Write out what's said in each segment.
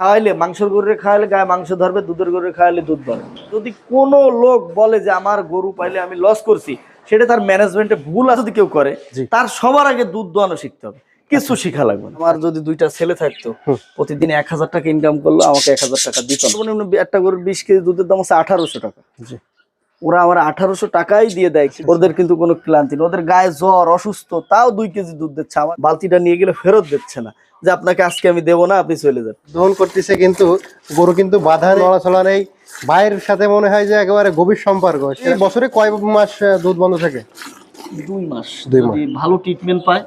খাওয়াইলে মাংসের গরুরে খাওয়াইলে গায়ে মাংস ধরবে দুধের গরুরে খাওয়াইলে দুধ ধরবে। যদি কোনো লোক বলে যে আমার গরু পাইলে আমি লস করছি সেটা তার ম্যানেজমেন্টে ভুল আছে যদি কেউ করে তার সবার আগে দুধ দোয়ানো শিখতে হবে। কিছু শিখা লাগবে না। আমার যদি দুইটা ছেলে থাকতো প্রতিদিন এক হাজার টাকা ইনকাম করল আমাকে এক হাজার টাকা দিত একটা গরুর বিশ কেজি দুধের দাম হচ্ছে আঠারোশো টাকা। ওরা আমার আঠারোশো টাকাই দিয়ে দেয়। ওদের কিন্তু কোনো ক্লান্তি নেই। ওদের গায়ে জ্বর অসুস্থ তাও দুই কেজি দুধ দিচ্ছে। আমার বালতিটা নিয়ে গেলে ফেরত দিচ্ছে না। যে আপনাকে আজকে আমি দেবো না আপনি চলে যান। দহন করতেছে কিন্তু গরু কিন্তু বাধা নড়াচড়া নেই। ভাইয়ের সাথে মনে হয় যে একেবারে গভীর সম্পর্ক। বছরে কয় মাস দুধ বন্ধ থাকে? দুই মাস। দুই মাস। ভালো ট্রিটমেন্ট পায়।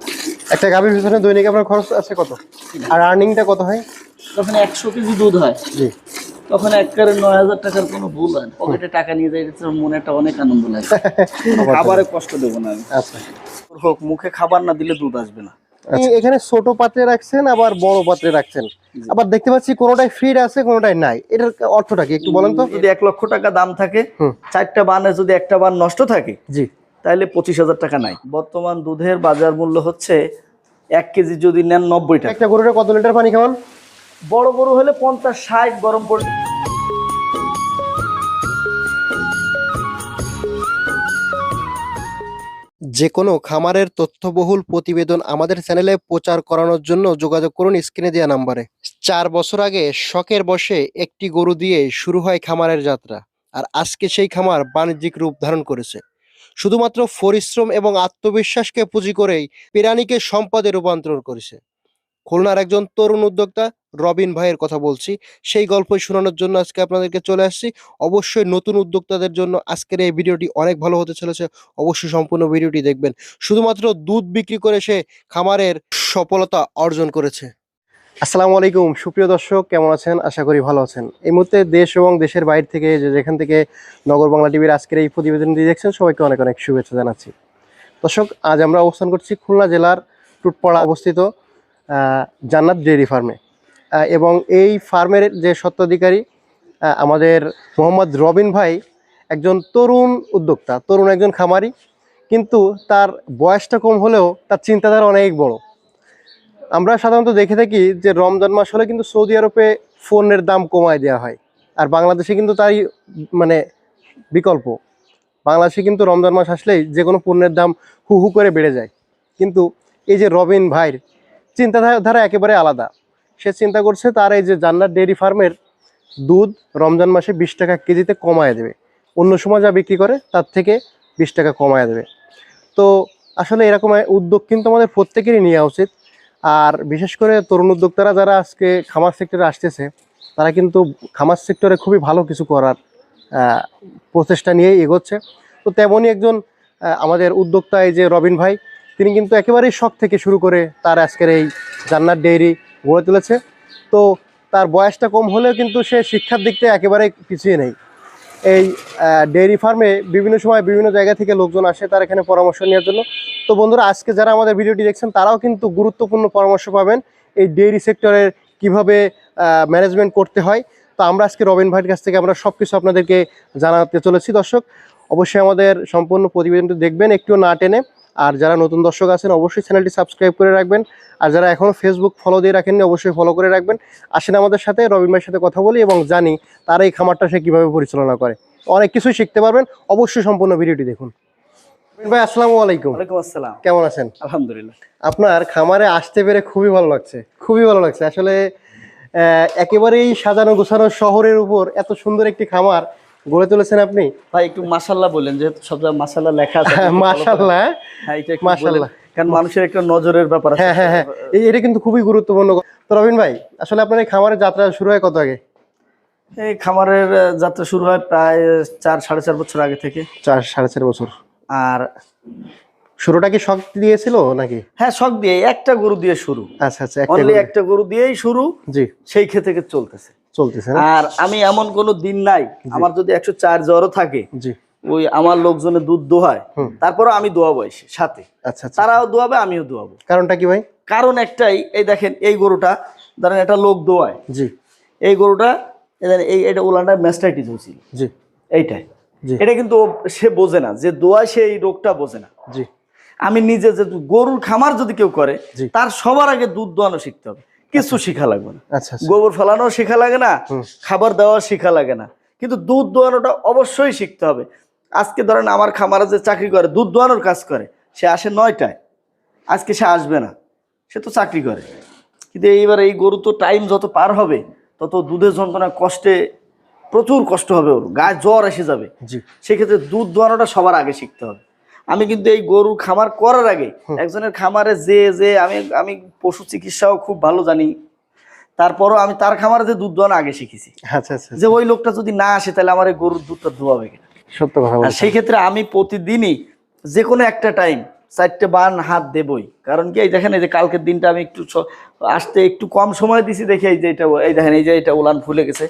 একটা গাভীর পিছনে দৈনিক আপনার খরচ আছে কত? আর আর্নিংটা কত হয়? তখন একশো কেজি দুধ হয়। জি। তখন একবারে নয় হাজার টাকার কোনো ভুল হয় না। পকেটে টাকা নিয়ে যাই মনে একটা অনেক আনন্দ লাগে। খাবারে কষ্ট দেবো না আমি। আচ্ছা। হোক মুখে খাবার না দিলে দুধ আসবে না। এখানে ছোট পাত্রে রাখছেন আবার বড় পাত্রে রাখছেন। আবার দেখতে পাচ্ছি কোনোটাই ফিড আছে কোনোটাই নাই। এটার অর্থটা কি একটু বলেন তো? যদি এক লক্ষ টাকা দাম থাকে চারটা বানে যদি একটা বান নষ্ট থাকে জি। তাহলে পঁচিশ হাজার টাকা নাই। বর্তমান দুধের বাজার মূল্য হচ্ছে এক কেজি যদি নেন নব্বই টাকা। একটা গরুরে কত লিটার পানি খাওয়ান? বড় গরু হলে পঞ্চাশ, ষাট, গরম পড়ে যে কোনো খামারের তথ্যবহুল প্রতিবেদন আমাদের চ্যানেলে প্রচার করানোর জন্য যোগাযোগ করুন স্ক্রিনে দেওয়া নাম্বারে। চার বছর আগে শখের বসে একটি গরু দিয়ে শুরু হয় খামারের যাত্রা, আর আজকে সেই খামার বাণিজ্যিক রূপ ধারণ করেছে। শুধুমাত্র পরিশ্রম এবং আত্মবিশ্বাসকে পুঁজি করেই প্রাণীকে সম্পদে রূপান্তর করেছে। খুলনার একজন তরুণ উদ্যোক্তা রবিন ভাইয়ের কথা বলছি। সেই গল্পই শোনানোর জন্য আজকে আপনাদেরকে চলে আসছি। অবশ্যই নতুন উদ্যোক্তাদের জন্য আজকের এই ভিডিওটি অনেক ভালো হতে চলেছে। অবশ্যই সম্পূর্ণ ভিডিওটি দেখবেন। শুধুমাত্র দুধ বিক্রি করে সে খামারের সফলতা অর্জন করেছে। আসসালামু আলাইকুম। সুপ্রিয় দর্শক, কেমন আছেন? আশা করি ভালো আছেন। এই মুহূর্তে দেশ এবং দেশের বাইরে থেকে যে যেখান থেকে নগর বাংলা টিভির আজকের এই প্রতিবেদনটি দেখছেন, সবাইকে অনেক অনেক শুভেচ্ছা জানাচ্ছি। দর্শক, আজ আমরা অবস্থান করছি খুলনা জেলার টুটপাড়া অবস্থিত জান্নাত ডেয়ারি ফার্মে। এবং এই ফার্মের যে স্বত্বাধিকারী আমাদের মোহাম্মদ রবিন ভাই একজন তরুণ উদ্যোক্তা, তরুণ একজন খামারি, কিন্তু তার বয়সটা কম হলেও তার চিন্তাধারা অনেক বড়। আমরা সাধারণত দেখে থাকি যে রমজান মাস হলে কিন্তু সৌদি আরবে ফোনের দাম কমায় দেওয়া হয়, আর বাংলাদেশে কিন্তু তাই মানে বিকল্প। বাংলাদেশে কিন্তু রমজান মাস আসলেই যে কোনো পণ্যের দাম হু হু করে বেড়ে যায়। কিন্তু এই যে রবিন ভাইয়ের চিন্তাধারা একেবারে আলাদা। সে চিন্তা করছে তার এই যে জান্নাত ডেয়ারি ফার্মের দুধ রমজান মাসে বিশ টাকা কেজিতে কমায় দেবে। অন্য সময় যা বিক্রি করে তার থেকে বিশ টাকা কমায় দেবে। তো আসলে এরকম উদ্যোগ কিন্তু আমাদের প্রত্যেকেরই নেওয়া উচিত। আর বিশেষ করে তরুণ উদ্যোক্তারা যারা আজকে খামার সেক্টরে আসতেছে, তারা কিন্তু খামার সেক্টরে খুবই ভালো কিছু করার প্রচেষ্টা নিয়েই এগোচ্ছে। তো তেমনই একজন আমাদের উদ্যোক্তা এই যে রবিন ভাই, তিনি কিন্তু একেবারেই শখ থেকে শুরু করে তার আজকের এই জান্নাত ডেইরি গড়ে তুলেছে। তো তার বয়সটা কম হলেও কিন্তু সে শিক্ষার দিক থেকে একেবারে পিছিয়ে নেই। এই ডেইরি ফার্মে বিভিন্ন সময় বিভিন্ন জায়গা থেকে লোকজন আসে তার এখানে পরামর্শ নেওয়ার জন্য। তো বন্ধুরা, আজকে যারা আমাদের ভিডিওটি দেখছেন, তারাও কিন্তু গুরুত্বপূর্ণ পরামর্শ পাবেন এই ডেইরি সেক্টরের কীভাবে ম্যানেজমেন্ট করতে হয়। তো আমরা আজকে রবিন ভাইয়ের কাছ থেকে আমরা সব কিছু আপনাদেরকে জানাতে চলেছি। দর্শক, অবশ্যই আমাদের সম্পূর্ণ প্রতিবেদনটি দেখবেন একটু না টেনে। আর যারা নতুন দর্শক আছেন অবশ্যই চ্যানেলটি সাবস্ক্রাইব করে রাখবেন। আর যারা এখনও ফেসবুক ফলো দিয়ে রাখেননি অবশ্যই ফলো করে রাখবেন। আসেন আমাদের সাথে রবিন ভাইয়ের সাথে কথা বলি এবং জানি তার এই খামারটা সে কীভাবে পরিচালনা করে। অনেক কিছুই শিখতে পারবেন অবশ্যই সম্পূর্ণ ভিডিওটি দেখুন। ভাই আসসালামু আলাইকুম। ওয়ালাইকুম আসসালাম। কেমন আছেন? আলহামদুলিল্লাহ। আপনার খামারে আসতে পেরে খুবই ভালো লাগছে খুবই ভালো লাগছে। আসলে একেবারেই সাজানো গোছানো শহরের উপর এত সুন্দর একটি খামার গড়ে তুলেছেন আপনি? ভাই একটু মাসাল্লাহ বললেন যেহেতু সব জায়গায় মাসাল্লাহ লেখা আছে মাশাল্লাহ। হ্যাঁ এটা একটু মাশাআল্লাহ। কারণ মানুষের একটা নজরের ব্যাপার আছে। হ্যাঁ হ্যাঁ হ্যাঁ। এটা কিন্তু খুবই গুরুত্বপূর্ণ তো রবিন ভাই আসলে আপনার এই খামারের যাত্রা শুরু হয় কত আগে? এই খামারের যাত্রা শুরু হয় প্রায় চার সাড়ে চার বছর আগে থেকে। চার সাড়ে চার বছর। আর শুরুটা কি শখ দিয়েছিল নাকি? হ্যাঁ শখ দিয়ে একটা গরু দিয়ে শুরু। আচ্ছা আচ্ছা। একটা গরু দিয়েই শুরু। জি। সেই ক্ষেত্রে চলতেছে। চলতেছে আর আমি এমন কোনো দিন নাই আমার যদি একশো চার জ্বরও থাকে ওই আমার লোকজনের দুধ দোহায়। তারপরে আমি দোয়াবো সাথে। আচ্ছা আচ্ছা। তারাও দোয়াবে আমিও দোয়াবো। কারণটা কি ভাই? কারণ একটাই এই দেখেন এই গরুটা ধরেন একটা লোক দোয়ায়। জি। এই গরুটা এই এটা ওলানটা ম্যাস্টাইটিস হয়েছিল। জি। এইটাই। এটা কিন্তু সে বোঝে না যে দোয়ায় সে এই রোগটা বোঝে না। জি। আমি নিজে যে গরুর খামার যদি কেউ করে। তার সবার আগে দুধ দোয়ানো শিখতে হবে। কিছু শিখা লাগবে না। আচ্ছা আচ্ছা। গোবর ফেলানো শিখা লাগে না খাবার দেওয়া শিখা লাগে না। কিন্তু দুধ দোয়ানোটা অবশ্যই শিখতে হবে। আজকে ধরেন আমার খামারে যে চাকরি করে দুধ দোয়ানোর কাজ করে সে আসে নয়টায়। আজকে সে আসবে না সে তো চাকরি করে। কিন্তু এইবার এই গরু তো টাইম যত পার হবে তত দুধের যন্ত্রণা কষ্টে প্রচুর কষ্ট হবে ওর। গায়ে জ্বর এসে যাবে। সেক্ষেত্রে দুধ দোয়ানোটা সবার আগে শিখতে হবে। আমি কিন্তু এই গরুর খামার করার আগে একজনের খামারে যে যে আমি আমি পশু চিকিৎসাও খুব ভালো জানি। তারপরও আমি তার খামারে যে দুধ দোয়ানো আগে শিখেছি। আচ্ছা আচ্ছা যে ওই লোকটা যদি না আসে তাহলে আমার এই গরুর দুধটা দোয়াবে কিনা। সত্য কথা সেই ক্ষেত্রে আমি প্রতিদিনই যে কোনো একটা টাইম চারটে বান হাত দেবই। কারণ কি এই দেখেন এই যে কালকের দিনটা আমি একটু আসতে একটু কম সময় দিছি দেখে এই যে এটা এই দেখেন এই যে এটা উলান ফুলে গেছে।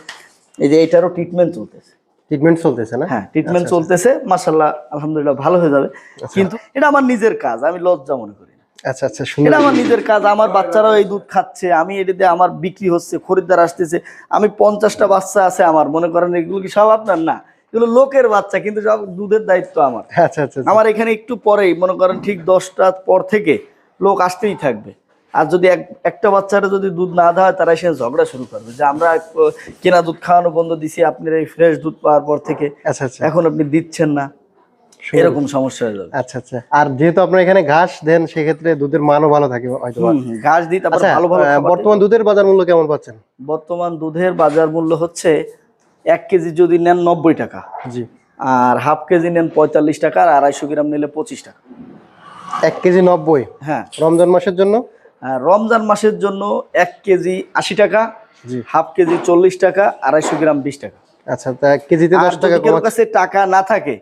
এই যে এটারও ট্রিটমেন্ট চলতেছে। ট্রিটমেন্ট চলতেছে না? হ্যাঁ ট্রিটমেন্ট চলতেছে মাসাল্লাহ আলহামদুলিল্লাহ ভালো হয়ে যাবে। কিন্তু এটা আমার নিজের কাজ আমি লজ্জা মনে করি আচ্ছা আচ্ছা এটা আমার নিজের কাজ আমার বাচ্চারাও এই দুধ খাচ্ছে আমি এটা দিয়ে আমার বিক্রি হচ্ছে খরিদ্দার আসতেছে আমি পঞ্চাশটা বাচ্চা আছে আমার মনে করেন এগুলো কি সব আপনার? না এগুলো লোকের বাচ্চা কিন্তু সব দুধের দায়িত্ব আমার। আচ্ছা আচ্ছা আচ্ছা। আমার এখানে একটু পরেই মনে করেন ঠিক দশটা পর থেকে লোক আসতেই থাকবে। আর যদি এক একটা বাচ্চারা যদি দুধ না দেওয়া হয় তারা এসে ঝগড়া শুরু করবে। যে আমরা কেনা দুধ খাওয়ানো বন্ধ দিছি আপনার এই ফ্রেশ দুধ পাওয়ার পর থেকে আচ্ছা আচ্ছা। এখন আপনি দিচ্ছেন না। এরকম সমস্যা হয়ে যাবে। আচ্ছা আচ্ছা। আর যেহেতু আপনার এখানে ঘাস দেন সেক্ষেত্রে দুধের মানও ভালো থাকে হয়তো ঘাস দিই তারপর আচ্ছা ভালো ভালো। বর্তমান দুধের বাজার মূল্য কেমন পাচ্ছেন? বর্তমান দুধের বাজার মূল্য হচ্ছে এক কেজি যদি নেন নব্বই টাকা। জি। আর হাফ কেজি নেন পঁয়তাল্লিশ টাকা আর আড়াইশো গ্রাম নিলে পঁচিশ টাকা। এক কেজি নব্বই? হ্যাঁ। রমজান মাসের জন্য? রমজান মাসের জন্য এক কেজি আশি টাকা হাফ কেজি চল্লিশ টাকা আড়াইশো গ্রাম বিশ টাকা। আচ্ছা তা কেজিতে দশ টাকা কাছে টাকা না থাকে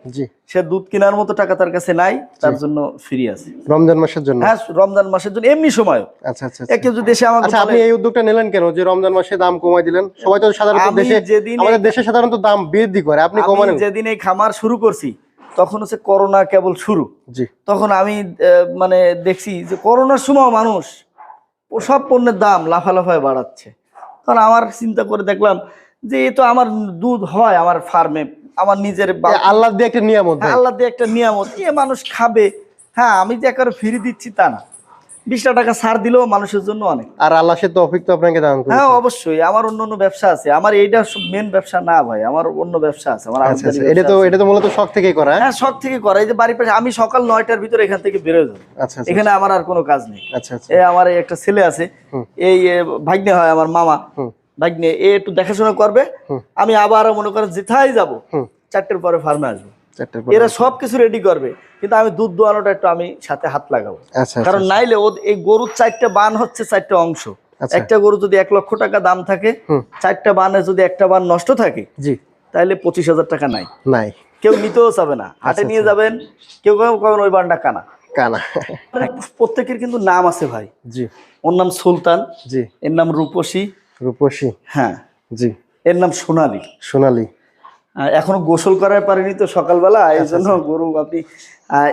সে দুধ কেনার মতো টাকা তার কাছে নাই তার জন্য ফ্রি আছে। রমজান মাসের জন্য? হ্যাঁ রমজান মাসের জন্য এমনি সময় আচ্ছা আচ্ছা আচ্ছা। যদি আমাকে আচ্ছা আপনি এই উদ্যোগটা নিলেন কেন যে রমজান মাসে দাম কমাই দিলেন? সবাই তো সাধারণত দেশে আমাদের দেশে সাধারণত দাম বৃদ্ধি করে আপনি কমালেন। যেদিন এই খামার শুরু করছি তখন হচ্ছে করোনা কেবল শুরু। তখন আমি মানে দেখছি যে করোনার সময় মানুষ সব পণ্যের দাম লাফালাফায় বাড়াচ্ছে। কারণ আমার চিন্তা করে দেখলাম যে এ তো আমার দুধ হয় আমার ফার্মে আমার নিজের আল্লাহ দিয়ে একটা নিয়ামত হ্যাঁ, আল্লাহ দিয়ে একটা নিয়ামত এ মানুষ খাবে। হ্যাঁ আমি যে একবার ফিরে দিচ্ছি তা না। বিশটা টাকা ছাড় দিলেও মানুষের জন্য অনেক। আর আল্লাহ সে তৌফিক তো আপনাকে দান হ্যাঁ অবশ্যই। আমার অন্য অন্য ব্যবসা আছে। আমার এইটা মেন ব্যবসা না ভাই। আমার অন্য ব্যবসা আছে। আমার আচ্ছা আচ্ছা। এটা তো এটা তো মূলত শখ থেকেই করা হ্যাঁ? হ্যাঁ সব থেকে করা। এই যে বাড়ির পাশে আমি সকাল নয়টার ভিতরে এখান থেকে বেরোয় যাব। আচ্ছা আচ্ছা এখানে আমার আর কোনো কাজ নেই। আচ্ছা আচ্ছা। এ আমার এই একটা ছেলে আছে। এই ভাগ্নে হয় আমার মামা। ভাগ্নে এ একটু দেখাশোনা করবে। আমি আবার মনে করেন যেথায় যাব চারটের পরে ফার্মে আসব। এরা সব কিছু রেডি করবে। কিন্তু আমি দুধ দোয়ানোটা একটু আমি সাথে হাত লাগাবো। আচ্ছা আচ্ছা কারণ নাইলে ও এই গরুর চারটা বান হচ্ছে চারটা অংশ। আচ্ছা। একটা গরু যদি এক লক্ষ টাকা দাম থাকে চারটা বানে যদি একটা বান নষ্ট থাকে জি। তাহলে পঁচিশ হাজার টাকা নাই। নাই। কেউ নিতেও চাবে না। হাটে আচ্ছা, নিয়ে যাবেন কেউ কেউ কবেন ওই বানটা কানা। কানা। প্রত্যেকের কিন্তু নাম আছে ভাই। জি। ওর নাম সুলতান জি। এর নাম রূপসী। রূপসী। হ্যাঁ। জি। এর নাম সোনালি। সোনালী। এখনও গোসল করার পারেনি তো সকালবেলা এই জন্য গরু আপনি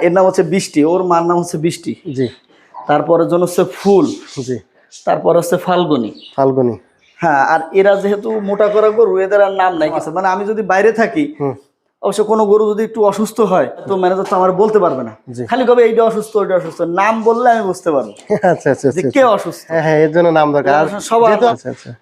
এর নাম হচ্ছে বৃষ্টি ওর মার নাম হচ্ছে বৃষ্টি। জি। তারপরের জন্য হচ্ছে ফুল জি। তারপর হচ্ছে ফাল্গুনি। ফাল্গুনি। হ্যাঁ আর এরা যেহেতু মোটা করা গরু এদের আর নাম নাই কিছু। মানে আমি যদি বাইরে থাকি অবশ্য কোনো গরু যদি একটু অসুস্থ হয় তো ম্যানেজার তো আমার বলতে পারবে না। খালি কবে এইটা অসুস্থ ওইটা অসুস্থ নাম বললে আমি বুঝতে পারব আচ্ছা আচ্ছা যে আচ্ছা। কে অসুস্থ। হ্যাঁ হ্যাঁ এর জন্য নাম দরকার। আর সবার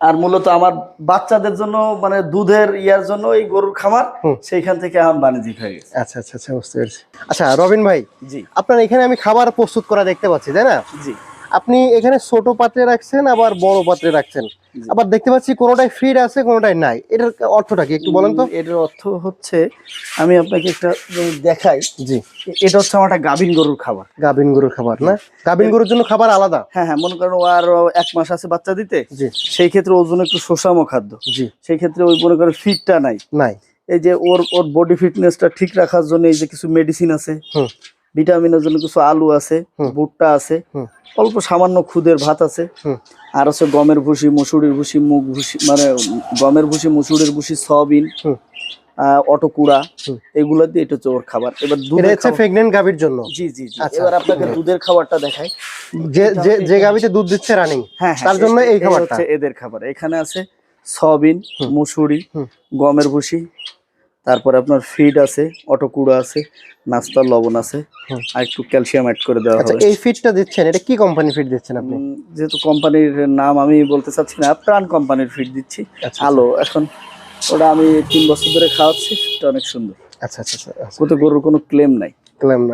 আর মূলত আমার বাচ্চাদের জন্য মানে দুধের ইয়ার জন্য এই গরুর খামার সেইখান থেকে আমার বাণিজ্যিক হয়ে গেছে। আচ্ছা আচ্ছা আচ্ছা বুঝতে পেরেছি। আচ্ছা রবিন ভাই জি। আপনার এখানে আমি খাবার প্রস্তুত করা দেখতে পাচ্ছি তাই না? জি। আপনি এখানে ছোট পাত্রে রাখছেন আবার বড় পাত্রে রাখছেন। আবার দেখতে পাচ্ছি কোনোটাই ফিড আছে কোনোটাই নাই। এটার অর্থটা কি একটু বলেন তো? এটার অর্থ হচ্ছে আমি আপনাকে একটা দেখাই। জি। এটা হচ্ছে আমার একটা গাভিন গরুর খাবার। গাভিন গরুর খাবার না? গাভিন গরুর জন্য খাবার আলাদা। হ্যাঁ হ্যাঁ মনে করেন আর এক মাস আছে বাচ্চা দিতে। জি। সেই ক্ষেত্রে ওর জন্য একটু সুষম খাদ্য। জি। সেই ক্ষেত্রে ওই মনে করেন ফিটটা নাই। নাই। এই যে ওর ওর বডি ফিটনেসটা ঠিক রাখার জন্য এই যে কিছু মেডিসিন আছে। হুম। ভিটামিনের জন্য কিছু আলু আছে ভুট্টা আছে অল্প সামান্য খুদের ভাত আছে আর হচ্ছে গমের ভুসি মুসুরির ভুসি মুগ ভুসি মানে গমের ভুসি মুসুরির ভুসি সয়াবিন অটোকুড়া এগুলো দিয়ে এটা হচ্ছে ওর খাবার। এবার দুধের হচ্ছে খাবার- প্রেগনেন্ট গাভীর জন্য? জি জি জি। আচ্ছা। এবার আপনাকে দুধের খাবারটা দেখাই। যে যে গাভীতে দুধ দিচ্ছে রানিং হ্যাঁ হ্যাঁ, তার জন্য এই খাবারটা? হচ্ছে এদের খাবার। এখানে আছে সয়াবিন মুসুরি গমের ভুসি তারপরে আপনার ফিড আছে অটো কুড়া আছে নাস্তার লবণ আছে। আর একটু ক্যালসিয়াম অ্যাড করে দেওয়া আচ্ছা হবে। এই ফিডটা দিচ্ছেন এটা কি কোম্পানি ফিড দিচ্ছেন আপনি? যেহেতু কোম্পানির নাম আমি বলতে চাচ্ছি না প্রাণ কোম্পানির ফিড দিচ্ছি। আচ্ছা আলো এখন ওটা আমি তিন বছর ধরে খাওয়াচ্ছি ফিডটা অনেক সুন্দর। আচ্ছা আচ্ছা আচ্ছা আচ্ছা। গরুর কোনো ক্লেম নাই।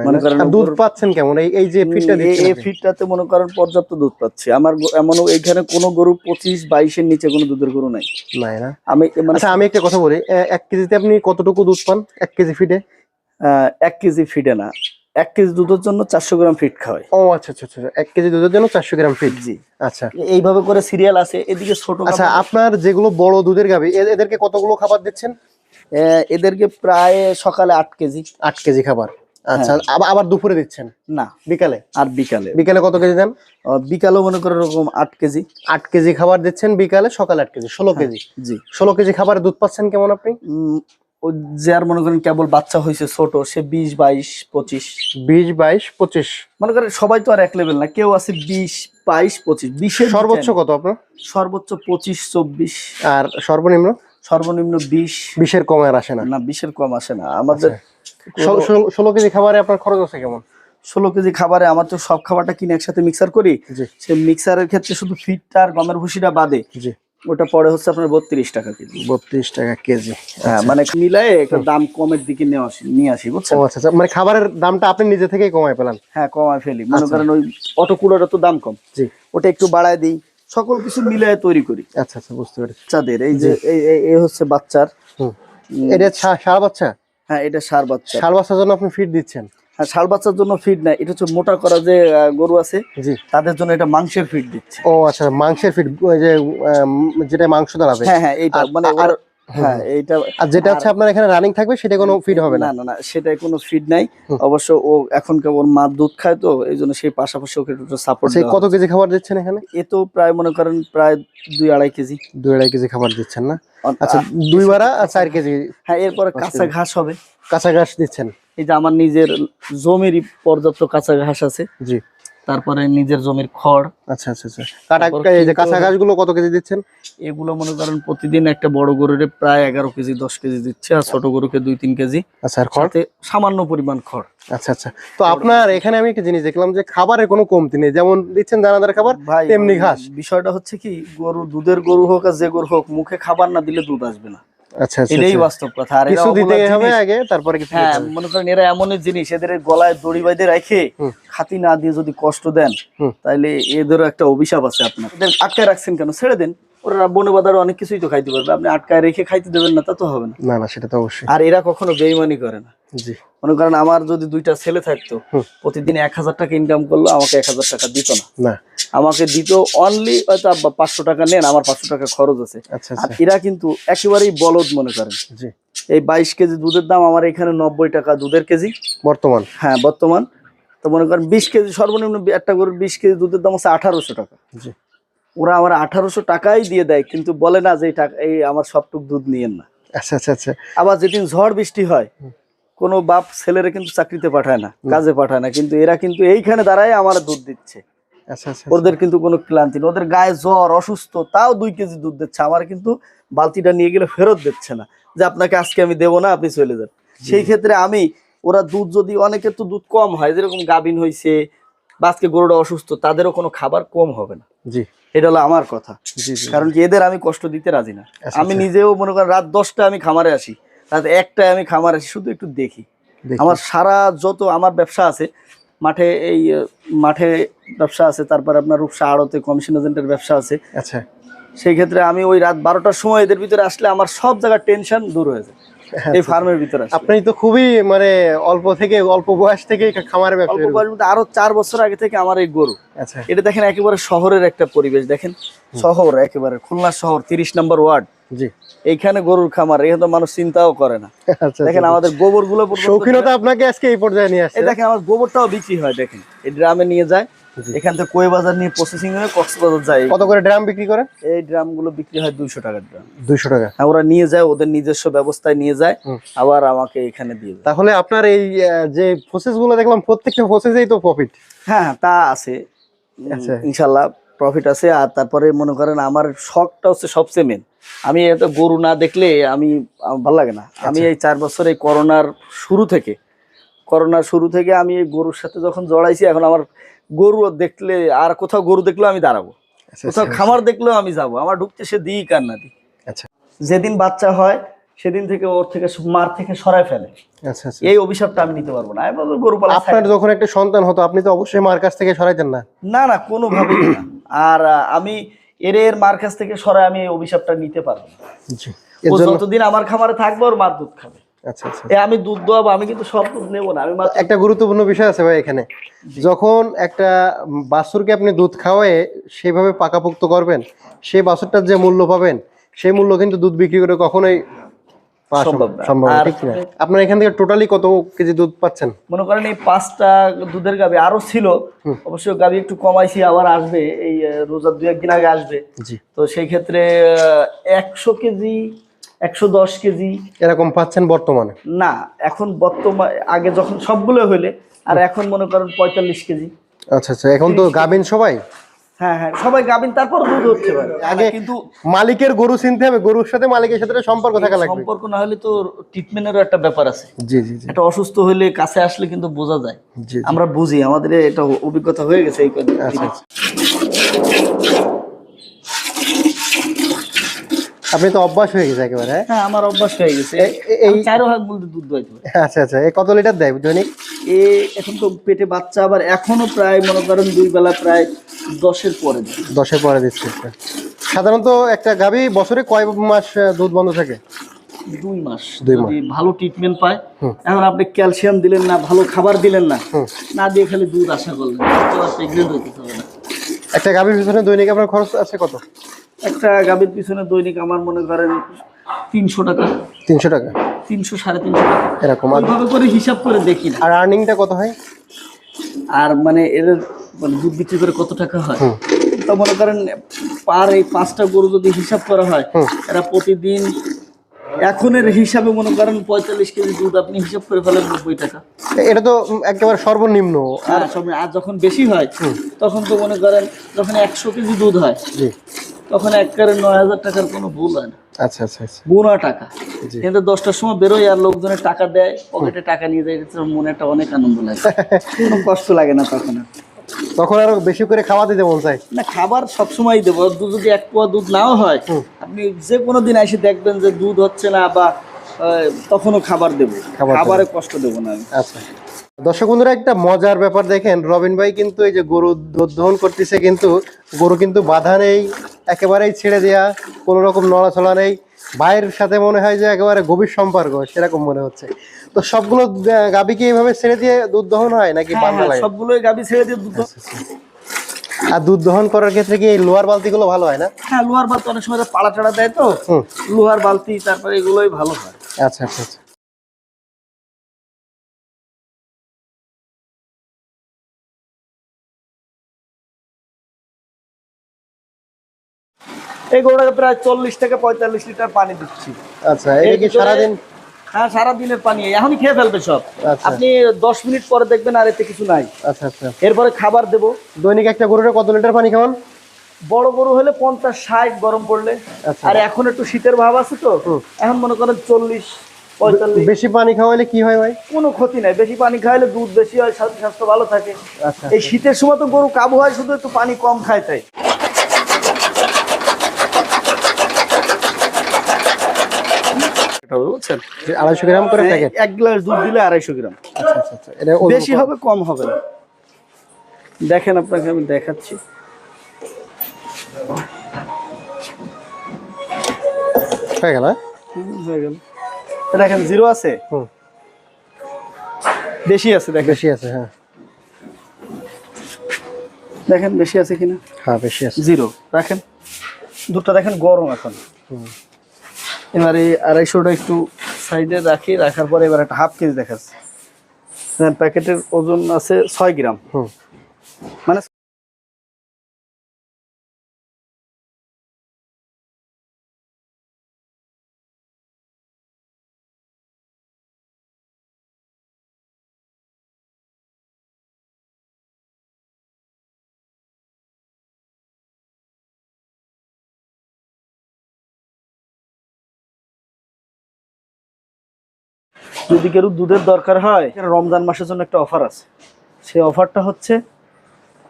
মনে না? করেন দুধ পাচ্ছেন কেমন? এই এই যে এই- দিচ্ছেন এই আপনি? মনে করেন পর্যাপ্ত দুধ পাচ্ছি। আমার এমনও এখানে কোনো গরু পঁচিশ বাইশের নিচে কোনো দুধের গরু নাই। নাই না? আমি মানে আচ্ছা আমি একটা কথা বলি। এক কেজিতে আপনি কতটুকু দুধ পান? এক কেজি ফিডে? আহ, এক কেজি ফিডে না। এক কেজি দুধের জন্য চারশো গ্রাম ফিড খাওয়াই। ও আচ্ছা আচ্ছা আচ্ছা এক কেজি দুধের জন্য চারশো গ্রাম ফিড? জি। আচ্ছা। এইভাবে করে সিরিয়াল আছে এদিকে ছোট আচ্ছা আপনার যেগুলো বড় দুধের গাভি এদেরকে কতগুলো খাবার দিচ্ছেন? এদেরকে প্রায় সকালে আট কেজি। আট কেজি খাবার। আচ্ছা আবার আবার দুপুরে দিচ্ছেন? না। বিকালে? আর বিকালে। বিকালে কত কেজি দেন? আহ, বিকালেও মনে করে এরকম আট কেজি। আট কেজি খাবার দিচ্ছেন বিকালে সকালে আট কেজি ষোলো কেজি। জি। ষোলো কেজি খাবারে দুধ পাচ্ছেন কেমন আপনি? যার মনে করেন কেবল বাচ্চা হয়েছে ছোট সে বিশ বাইশ পঁচিশ। বিশ বাইশ পঁচিশ। মনে করেন সবাই তো আর এক লেভেল না কেউ আছে বিশ বাইশ পঁচিশ বিশের সর্বোচ্চ কত আপনার? সর্বোচ্চ পঁচিশ চব্বিশ। আর সর্বনিম্ন? সর্বনিম্ন বিশ। বিশের কমে আর আসে না। না বিশের কম আসে না। আমাদের ষোলো- কেজি খাবারে আপনার খরচ আছে কেমন? ষোলো কেজি খাবারে আমার তো সব খাবারটা কিনে একসাথে মিক্সার করি। সে মিক্সারের ক্ষেত্রে শুধু ফিটটা আর গমের ভুসিটা বাদে ওটা পরে হচ্ছে আপনার বত্রিশ টাকা কেজি। বত্রিশ টাকা কেজি। হ্যাঁ মানে মিলাই একটা দাম কমের দিকে নিয়ে আসি নিয়ে আসি বুঝছেন? আচ্ছা আচ্ছা। মানে খাবারের দামটা আপনি নিজে থেকেই কমায় পেলেন হ্যাঁ কমায় ফেলি। মনে আচ্ছা। করেন ওই অটো কুলোটা তো দাম কম। জি। ওটা একটু বাড়ায় দিই। সকল কিছু মিলায় তৈরি করি। আচ্ছা আচ্ছা বুঝতে পেরেছি। বাচ্চাদের এই যে এই হচ্ছে বাচ্চার। এটা ষাঁড় বাচ্চা? হ্যাঁ এটা সার বাচ্চা। সার বাচ্চার জন্য আপনি ফিড দিচ্ছেন? হ্যাঁ ষাড় বাচ্চার জন্য ফিড না এটা হচ্ছে মোটা করা যে গরু আছে জি। তাদের জন্য এটা মাংসের ফিড দিচ্ছে। ও আচ্ছা মাংসের ফিড যে যেটা মাংস দাঁড়াবে হ্যাঁ। হ্যাঁ এইটা মানে আর হ্যাঁ এইটা আর যেটা হচ্ছে আপনার এখানে রানিং থাকবে সেটা কোনো ফিড হবে না। না না না সেটাই কোনো ফিড নাই। অবশ্য ও এখন ওর মা দুধ খায় তো এই জন্য সেই পাশাপাশি ওকে একটু সাপোর্ট সেই কত কেজি খাবার দিচ্ছেন এখানে? এ তো প্রায় মনে করেন প্রায় দুই আড়াই কেজি। দুই আড়াই কেজি খাবার দিচ্ছেন না? আচ্ছা দুই বারা আর চার কেজি। হ্যাঁ এরপরে কাঁচা ঘাস হবে। কাঁচা ঘাস দিচ্ছেন? এই যে আমার নিজের জমিরই পর্যাপ্ত কাঁচা ঘাস আছে। জি। তারপরে নিজের জমির খড়। আচ্ছা আচ্ছা আচ্ছা। কাটা এই যে কাঁচা ঘাসগুলো কত কেজি দিচ্ছেন? এগুলো মনে করেন প্রতিদিন একটা বড় গরুর প্রায় এগারো কেজি দশ কেজি দিচ্ছে আর ছোট গরুকে দুই তিন কেজি। আচ্ছা আর খড়? সামান্য পরিমাণ খড়। আচ্ছা আচ্ছা। তো আপনার এখানে আমি একটা জিনিস দেখলাম যে খাবারের কোনো কমতি নেই। যেমন দিচ্ছেন দানাদার খাবার তেমনি ঘাস। বিষয়টা হচ্ছে কি গরু দুধের গরু হোক আর যে গরু হোক মুখে খাবার না দিলে দুধ আসবে না। আচ্ছা আচ্ছা এটাই আচ্ছা। বাস্তব কথা। আর কিছু দিতে হবে আগে তারপরে কিছু হ্যাঁ মনে করেন এরা এমনই জিনিস এদের গলায় দড়ি বাইদে রেখে হুম। খাতি না দিয়ে যদি কষ্ট দেন এদেরও একটা অভিশাপ আছে আপনার। এদের আটকায় রাখছেন কেন? ছেড়ে দেন। ওরা বনে বাদার অনেক কিছুই তো খাইতে পারবে। আপনি আটকায় রেখে খাইতে দেবেন না তা তো হবে না। না না সেটা তো অবশ্যই। আর এরা কখনো বেইমানি করে না। জি। মনে করেন আমার যদি দুইটা ছেলে থাকতো প্রতিদিন এক হাজার টাকা ইনকাম করল আমাকে এক হাজার টাকা দিত না। না। আমাকে দিত অনলি হয়তো আব্বা পাঁচশো টাকা নেন আমার পাঁচশো টাকা খরচ আছে। আচ্ছা আর আচ্ছা। এরা কিন্তু একেবারেই বলদ মনে করেন। জি। এই বাইশ কেজি দুধের দাম আমার এখানে নব্বই টাকা দুধের কেজি। বর্তমান? হ্যাঁ বর্তমান। তো মনে করেন বিশ কেজি সর্বনিম্ন একটা গরুর বিশ কেজি দুধের দাম হচ্ছে আঠারোশো টাকা। জি। ওরা আমার আঠারোশো টাকাই দিয়ে দেয় কিন্তু বলে না যে এই টাকা এই আমার সবটুক দুধ নিয়েন না। আচ্ছা আচ্ছা আচ্ছা। আবার যেদিন ঝড় বৃষ্টি হয় কোনো বাপ ছেলেরা কিন্তু চাকরিতে পাঠায় না কাজে পাঠায় না কিন্তু এরা কিন্তু এইখানে দাঁড়ায় আমার দুধ দিচ্ছে। আচ্ছা আচ্ছা ওদের কিন্তু কোনো ক্লান্তি নেই ওদের গায়ে জ্বর অসুস্থ তাও দুই কেজি দুধ দিচ্ছে আমার কিন্তু বালতিটা নিয়ে গেলে ফেরত দিচ্ছে না যে আপনাকে আজকে আমি দেবো না আপনি চলে যান। সেই ক্ষেত্রে আমি ওরা দুধ যদি অনেকের তো দুধ কম হয় যেরকম গাভিন হয়েছে বা আজকে গরুটা অসুস্থ তাদেরও কোনো খাবার কম হবে না। জি। এটা হলো আমার কথা। কারণ কি এদের আমি কষ্ট দিতে রাজি না। আচ্ছা, আমি আচ্ছা। নিজেও মনে করেন রাত দশটা আমি খামারে আসি রাত একটায় আমি খামারে আসি শুধু একটু দেখি। দেখি। আমার সারা যত আমার ব্যবসা আছে মাঠে এই মাঠে ব্যবসা আছে তারপর আপনার রূপসা আড়তে কমিশন এজেন্টের ব্যবসা আছে। আচ্ছা। সেই ক্ষেত্রে আমি ওই রাত বারোটার সময় এদের ভিতরে আসলে আমার সব জায়গার টেনশন দূর হয়ে যায়। এই ফার্মের ভিতরে আপনি তো খুবই মানে অল্প থেকে অল্প বয়স থেকে খামারে ব্যবসা অল্প বয়সের মধ্যে আরও চার বছর আগে থেকে আমার এই গরু। আচ্ছা। এটা দেখেন একেবারে শহরের একটা পরিবেশ। দেখেন শহর একেবারে খুলনা শহর তিরিশ নম্বর ওয়ার্ড। জি। এইখানে গরুর খামার এখানে তো মানুষ চিন্তাও করে না। আচ্ছা দেখেন আমাদের গোবরগুলো শৌখিনতা আপনাকে আজকে এই পর্যায়ে নিয়ে আসছে। এই দেখেন আমার গোবরটাও বিক্রি হয় দেখেন। এই ড্রামে নিয়ে যায়। এখান থেকে কোয়ে বাজার নিয়ে প্রসেসিং হয়ে কক্সবাজার যায়। কত করে ড্রাম বিক্রি করে? এই ড্রামগুলো বিক্রি হয় দুইশো টাকার ড্রাম। দুইশো টাকা। হ্যাঁ ওরা নিয়ে যায় ওদের নিজস্ব ব্যবস্থায় নিয়ে যায় আবার আমাকে এখানে দিয়ে তাহলে আপনার এই যে প্রসেসগুলো দেখলাম প্রত্যেকটা প্রসেসেই তো প্রফিট হ্যাঁ হ্যাঁ, তা আছে। আচ্ছা। ইনশাল্লাহ প্রফিট আছে। আর তারপরে মনে করেন আমার শখটা হচ্ছে সবচেয়ে মেন আমি এত গরু না দেখলে আমি ভালো লাগে না। আমি এই চার বছর এই করোনার শুরু থেকে করোনার শুরু থেকে আমি এই গরুর সাথে যখন জড়াইছি এখন আমার গরু দেখলে আর কোথাও গরু দেখলেও আমি দাঁড়াবো। আচ্ছা, কোথাও আচ্ছা, খামার দেখলেও আমি যাব। আমার ঢুকতে সে দিই কার না দিই। আচ্ছা। যেদিন বাচ্চা হয় সেদিন থেকে ওর থেকে মার থেকে সরায় ফেলে। আচ্ছা আচ্ছা। এই অভিশাপটা আমি নিতে পারব না। গরু পালা আপনার যখন একটা সন্তান হতো আপনি তো অবশ্যই মার কাছ থেকে সরাইতেন না? না না কোনোভাবেই না। আর আমি এর এর মার কাছ থেকে সরাই আমি এই অভিশাপটা নিতে পারব না। যতদিন আমার খামারে থাকবে ওর মার দুধ খাবে। আচ্ছা আচ্ছা আমি দুধ দোয়াবো আমি কিন্তু সব দুধ নেব না আমি একটা গুরুত্বপূর্ণ বিষয় আছে ভাই এখানে। যখন একটা বাছুরকে আপনি দুধ খাওয়ায়ে সেইভাবে পাকাপোক্ত করবেন সেই বাছুরটার যে মূল্য পাবেন সেই মূল্য কিন্তু দুধ বিক্রি করে কখনোই আপনার এখান থেকে টোটালি কত কেজি দুধ পাচ্ছেন? মনে করেন এই পাঁচটা দুধের গাবি আরও ছিল অবশ্য গাবি একটু কমাইছি আবার আসবে এই রোজার দু একদিন আগে আসবে। তো সেই ক্ষেত্রে একশো কেজি একশো দশ কেজি। এরকম পাচ্ছেন বর্তমানে? না এখন বর্তমান আগে যখন সবগুলো হইলে আর এখন মনে করেন পঁয়তাল্লিশ কেজি। আচ্ছা আচ্ছা এখন তো গাবিন সবাই? হ্যাঁ হ্যাঁ সবাই গাবিন তারপর দুধ হচ্ছে ভাই। আগে কিন্তু মালিকের গরু চিনতে হবে গরুর সাথে মালিকের সাথে সম্পর্ক থাকা লাগবে। সম্পর্ক না হলে তো ট্রিটমেন্টেরও একটা ব্যাপার আছে। জি জি জি। একটা অসুস্থ হলে কাছে আসলে কিন্তু বোঝা যায়। আমরা বুঝি আমাদের এটা অভিজ্ঞতা হয়ে গেছে এই কদিন। আচ্ছা আচ্ছা আপনি তো অভ্যাস হয়ে গেছে একেবারে হ্যাঁ? হ্যাঁ আমার অভ্যাস হয়ে গেছে। এই চারো ভাগ বলতে দুধ দোয়াইতে পারি। আচ্ছা আচ্ছা। এই কত লিটার দেয় দৈনিক? এ এখন তো পেটে বাচ্চা আবার এখনও প্রায় মনে করেন দুই বেলা প্রায় দশের পরে দেয়। দশে পরে দিচ্ছে সাধারণত একটা গাভী বছরে কয় মাস দুধ বন্ধ থাকে? দুই মাস। দুই যদি ভালো ট্রিটমেন্ট পায় এখন আপনি ক্যালসিয়াম দিলেন না ভালো খাবার দিলেন না না দিয়ে খালি দুধ আশা করলেন তো আর প্রেগনেন্ট হইতে হবে না। একটা গাভীর পিছনে দৈনিক আপনার খরচ আছে কত? একটা গাভীর পিছনে দৈনিক আমার মনে করেন তিনশো টাকা। তিনশো টাকা? তিনশো সাড়ে তিনশো টাকা। এরকম ওইভাবে করে হিসাব করে দেখি না। আর আর্নিংটা কত হয়? আর মানে এর মানে দুধ বিক্রি করে কত টাকা হয়। তো মনে করেন পার এই পাঁচটা গরু যদি হিসাব করা হয় এরা প্রতিদিন এখনের হিসাবে মনে করেন পঁয়তাল্লিশ কেজি দুধ আপনি হিসাব করে ফেলেন নব্বই টাকা। এটা তো একেবারে সর্বনিম্ন। আর সব আর যখন বেশি হয় তখন তো মনে করেন যখন একশো কেজি দুধ হয় তখন এক একবারে নয় হাজার টাকার কোনো ভুল হয় না। আচ্ছা আচ্ছা আচ্ছা। গুণা টাকা। কিন্তু দশটার সময় বেরোয় আর লোকজনের টাকা দেয় পকেটে টাকা নিয়ে যায় মনে একটা অনেক আনন্দ লাগে। কোনো কষ্ট লাগে না তখন আর। তখন আরও বেশি করে খাওয়া দিতে মন চাই না খাবার সবসময় দেবো। দুধ যদি এক পোয়া দুধ নাও হয় আপনি যে কোনো দিন এসে দেখবেন যে দুধ হচ্ছে না বা তখনও খাবার দেবো। খাবার কষ্ট দেবো না আমি। আচ্ছা। দর্শক বন্ধুরা একটা মজার ব্যাপার দেখেন রবিন ভাই কিন্তু এই যে গরু দুধ দহন করতেছে কিন্তু গরু কিন্তু বাধা নেই একেবারেই ছেড়ে দেয়া কোনো রকম নড়াচড়া নেই। ভাইয়ের সাথে মনে হয় যে একেবারে গভীর সম্পর্ক সেরকম মনে হচ্ছে। তো সবগুলো গাভী কি এইভাবে ছেড়ে দিয়ে দুধ দহন হয় নাকি হ্যাঁ, বান্ধা হ্যাঁ, লাগে? সবগুলোই গাবি ছেড়ে দিয়ে দুধ আর দুধ দহন করার ক্ষেত্রে কি এই লোহার বালতিগুলো ভালো হয় না? হ্যাঁ লোহার বালতি অনেক সময় পাড়া টাড়া দেয় তো। লোহার বালতি তারপরে এগুলোই ভালো হয়। আচ্ছা আচ্ছা আচ্ছা। এই গরুটাকে প্রায় চল্লিশ থেকে পঁয়তাল্লিশ লিটার পানি দিচ্ছি। আচ্ছা এটা কি সারাদিন? হ্যাঁ সারা দিনের পানি। এখনই খেয়ে ফেলবে সব। আচ্ছা। আপনি দশ মিনিট পরে দেখবেন আর এতে কিছু নাই। আচ্ছা আচ্ছা। এরপরে খাবার দেবো। দৈনিক একটা গরুরে কত লিটার পানি খাওয়ান? বড় গরু হলে পঞ্চাশ ষাট গরম পড়লে। আর এখন একটু শীতের ভাব আছে তো এখন মনে করেন চল্লিশ পঁয়তাল্লিশ। বেশি পানি খাওয়ালে কি হয় ভাই? কোনো ক্ষতি নাই। বেশি পানি খাইলে দুধ বেশি হয় স্বাস্থ্য স্বাস্থ্য ভালো থাকে। এই শীতের সময় তো গরু কাবু হয় শুধু একটু পানি কম খায় তাই। বুঝছেন? আড়াইশো গ্রাম করে প্যাকেট এক গ্লাস দুধ দিলে আড়াইশো গ্রাম। আচ্ছা আচ্ছা আচ্ছা এটা বেশি হবে কম হবে না। দেখেন আপনাকে আমি দেখাচ্ছি। হয়ে গেল হ্যাঁ? হয়ে গেল। দেখেন জিরো আছে? বেশি আছে দেখেন। বেশি আছে হ্যাঁ। দেখেন বেশি আছে কিনা? হ্যাঁ বেশি আছে। জিরো। রাখেন। দুধটা দেখেন গরম এখন। হুম। এবার এই আড়াইশোটা একটু সাইডে রাখি রাখার পরে এবার একটা হাফ কেজি দেখাচ্ছি। প্যাকেটের ওজন আছে ছয় গ্রাম। হুম। মানে যদি কেউ দুধের দরকার হয় রমজান মাসের জন্য একটা অফার আছে। সেই অফারটা হচ্ছে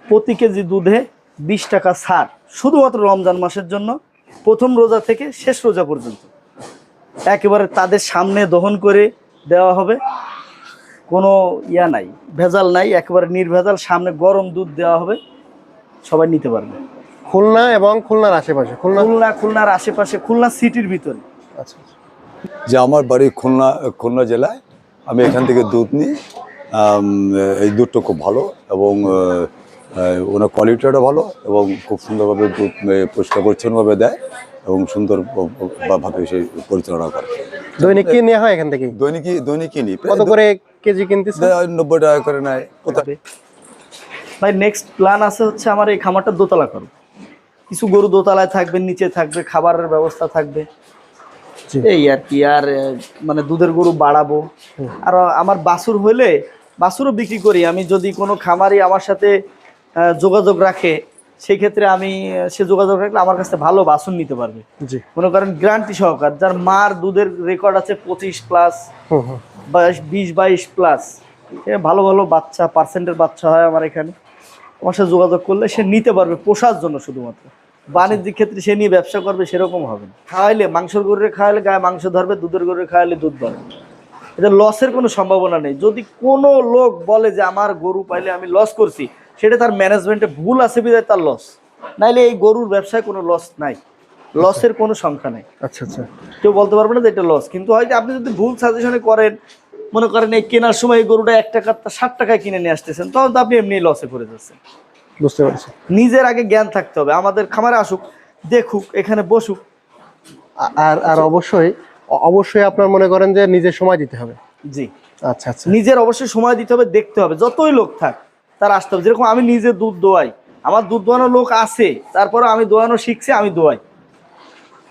প্রতি কেজি দুধে বিশ টাকা ছাড় শুধুমাত্র রমজান মাসের জন্য প্রথম রোজা থেকে শেষ রোজা পর্যন্ত। একেবারে তাদের সামনে দহন করে দেওয়া হবে। কোনো ইয়া নাই ভেজাল নাই একেবারে নির্ভেজাল সামনে গরম দুধ দেওয়া হবে। সবাই নিতে পারবে। খুলনা এবং খুলনার আশেপাশে খুলনা খুলনা খুলনার আশেপাশে খুলনা সিটির ভিতরে। আচ্ছা। যে আমার বাড়ি খুলনা খুলনা জেলায়। আমি এখান থেকে দুধ নিই। এই দুধটা খুব ভালো এবং ওনার কোয়ালিটিটা ভালো এবং খুব সুন্দরভাবে দুধ পরিষ্কার পরিচ্ছন্নভাবে দেয় এবং সুন্দর ভাবে সেই পরিচালনা করে। দৈনিক কি নেওয়া হয় এখান থেকে? দৈনিকই দৈনিকই নিই। কত করে কেজি কিনতেছে নব্বই টাকা করে নেয়। কোথায় ভাই নেক্সট প্ল্যান আছে হচ্ছে আমার এই খামারটা দোতলা করব। কিছু গরু দোতলায় থাকবে নিচে থাকবে খাবারের ব্যবস্থা থাকবে। এই আর কি আর মানে দুধের গরু বাড়াবো। আর আমার বাছুর হলে বাছুরও বিক্রি করি। আমি যদি কোনো খামারি আমার সাথে যোগাযোগ রাখে সেই ক্ষেত্রে আমি সে যোগাযোগ রাখলে আমার কাছে ভালো বাছুর নিতে পারবে। মনে করেন গ্যারান্টি সহকার যার মার দুধের রেকর্ড আছে পঁচিশ প্লাস বিশ বাইশ প্লাস ভালো ভালো বাচ্চা পার্সেন্টের বাচ্চা হয় আমার এখানে। আমার সাথে যোগাযোগ করলে সে নিতে পারবে পোষার জন্য শুধুমাত্র। বাণিজ্যিক ক্ষেত্রে সে নিয়ে ব্যবসা করবে সেরকম হবে খাওয়াইলে মাংসের গরুরে খাওয়াইলে গায়ে মাংস ধরবে দুধের গরুরে খাওয়াইলে দুধ ধরবে। এটা লসের কোনো সম্ভাবনা নেই। যদি কোনো লোক বলে যে আমার গরু পাইলে আমি লস করছি সেটা তার ম্যানেজমেন্টে ভুল আছে বিধায় তার লস নাইলে এই গরুর ব্যবসায় কোনো লস নাই। লসের কোনো সংখ্যা নেই। আচ্ছা আচ্ছা। কেউ বলতে পারবে না যে এটা লস কিন্তু হয়তো আপনি যদি ভুল সাজেশনে করেন মনে করেন এই কেনার সময় এই গরুটা এক টাকা ষাট টাকায় কিনে নিয়ে আসতেছেন তখন তো আপনি এমনি লসে করে যাচ্ছেন। বুঝতে পারছি। নিজের আগে জ্ঞান থাকতে হবে আমাদের খামারে আসুক দেখুক এখানে বসুক। আর আর অবশ্যই অবশ্যই আপনার মনে করেন যে নিজের সময় দিতে হবে। জি। আচ্ছা আচ্ছা। নিজের অবশ্যই সময় দিতে হবে দেখতে হবে যতই লোক থাক তার আসতে হবে। যেরকম আমি নিজে দুধ দোয়াই আমার দুধ দোয়ানো লোক আছে তারপরে আমি দোয়ানো শিখছি আমি দোয়াই।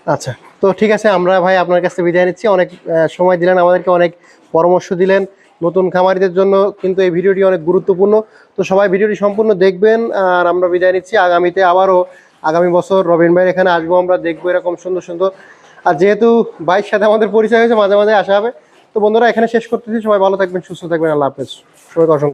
আচ্ছা তো ঠিক আছে আমরা ভাই আপনার কাছে বিদায় নিচ্ছি। অনেক সময় দিলেন আমাদেরকে অনেক পরামর্শ দিলেন। নতুন খামারিদের জন্য কিন্তু এই ভিডিওটি অনেক গুরুত্বপূর্ণ। তো সবাই ভিডিওটি সম্পূর্ণ দেখবেন, আর আমরা বিদায় নিচ্ছি। আগামীতে আবারও আগামী বছর রবিন ভাইয়ের এখানে আসব আমরা, দেখব এরকম সুন্দর সুন্দর। আর যেহেতু ভাইয়ের সাথে আমাদের পরিচয় হয়েছে, মাঝে মাঝে আসা হবে। তো বন্ধুরা, এখানে শেষ করতেছি। সবাই ভালো থাকবেন, সুস্থ থাকবেন। আল্লাহ হাফেজ। সবাইকে অসংখ্য